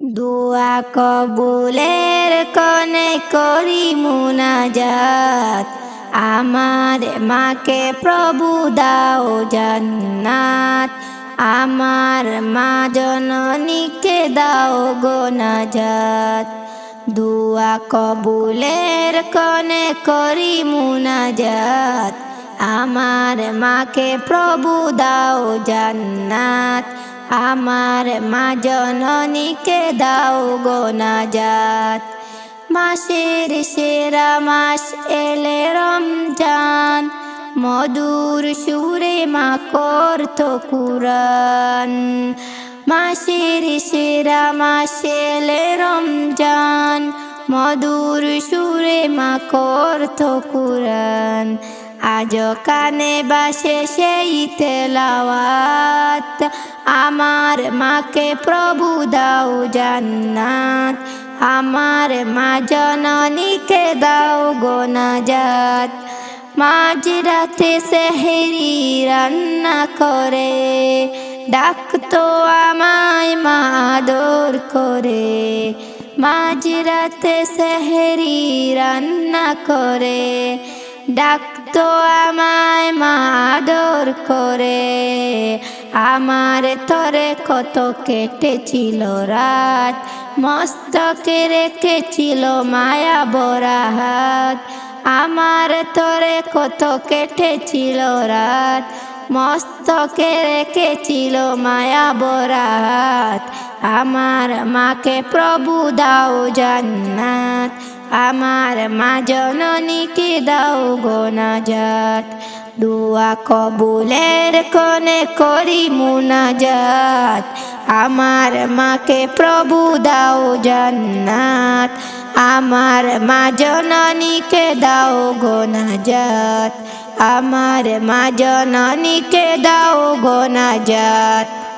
দোয়া কবুলের কনে করি মুনাজাত। আমার মাকে প্রভু দাও জান্নাত। আমার মা জননীকে দাও গোনাজাত দুয়া কবুলের কনে করি মুনাজাত। আমার মাকে প্রভু দাও জান্নাত। আমার মা জননীকে দাও গোনাজাত মাসের সেরা মাস এলে রমজান, মধুর সুরে মা করত কুরান মাসের সেরা মাস এলে রমজান, মধুর সুরে মা করত কুরান আজ কানে বাসে সেই তেলাওয়াত। আমার মাকে প্রভু দাও জান্নাত। আমার মা জননীকে দাও গোনাজাত। মাঝ রাতে সেহেরি রান্না করে, ডাকতো আমায় মা আদর করে। মাঝ রাতে সেহেরি রান্না করে ডাকতো আমায় মা আদর করে। আমার তরে কত কেটেছিল রাত, মস্তকে রেখেছিল মায়া বরা হাত আমার তরে কত কেটেছিল রাত, মস্তকে রেখেছিল মায়া বরা হাত আমার মাকে প্রভু দাও জান্নাত। আমার মা জননীকে দাও গোনাজাত দুয়া কবুলের কনে করি মুনাজাত। আমার মাকে প্রভু দাও জান্নাত। আমার মা জননীকে দাও গোনাজাত আমার মা জননীকে দাও গোনাজাত